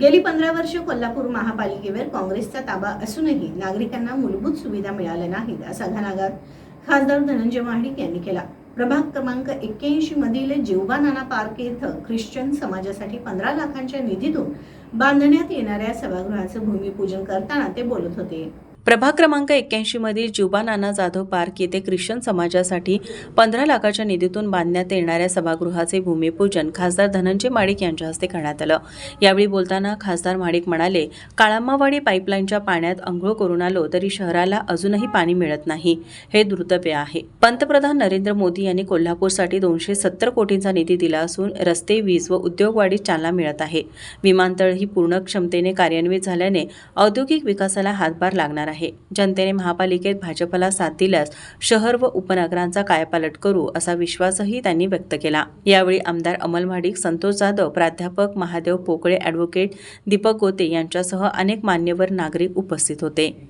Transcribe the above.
गेली पंधरा वर्ष कोल्हापूर महापालिकेवर काँग्रेसचा ताबा असूनही नागरिकांना मूलभूत सुविधा मिळाल्या नाहीत असा घणाघात खासदार धनंजय महाडिक यांनी केला. प्रभाग क्रमांक एक्क्याऐंशी मधील जिवबा नाना पार्क येथे ख्रिश्चन समाजासाठी पंधरा लाखांच्या निधीतून बांधण्यात येणाऱ्या सभागृहाचं भूमिपूजन करताना ते बोलत होते. प्रभाग क्रमांक एक्क्याऐंशी मधील जुबा नाना जाधव पार्क येथे ख्रिश्चन समाजासाठी पंधरा लाखाच्या निधीतून बांधण्यात येणाऱ्या सभागृहाचे भूमिपूजन खासदार धनंजय माडिक यांच्या हस्ते करण्यात आलं. यावेळी बोलताना खासदार माडिक म्हणाले काळांबावाडी पाईपलाईनच्या पाण्यात अंघोळ करून आलो तरी शहराला अजूनही पाणी मिळत नाही. हे दुर्दैव आहे. पंतप्रधान नरेंद्र मोदी यांनी कोल्हापूरसाठी दोनशे सत्तर कोटींचा निधी दिला असून रस्ते वीज व उद्योगवाढीस चालना मिळत आहे. विमानतळ ही पूर्ण क्षमतेने कार्यान्वित झाल्याने औद्योगिक विकासाला हातभार लागणार आहे. जनतेने महापालिकेत भाजपला साथ दिल्यास शहर व उपनगरांचा कायापालट करू असा विश्वासही त्यांनी व्यक्त केला. यावेळी आमदार अमल महाडिक संतोष जाधव प्राध्यापक महादेव पोकळे ॲडव्होकेट दीपक गोते यांच्यासह अनेक मान्यवर नागरिक उपस्थित होते.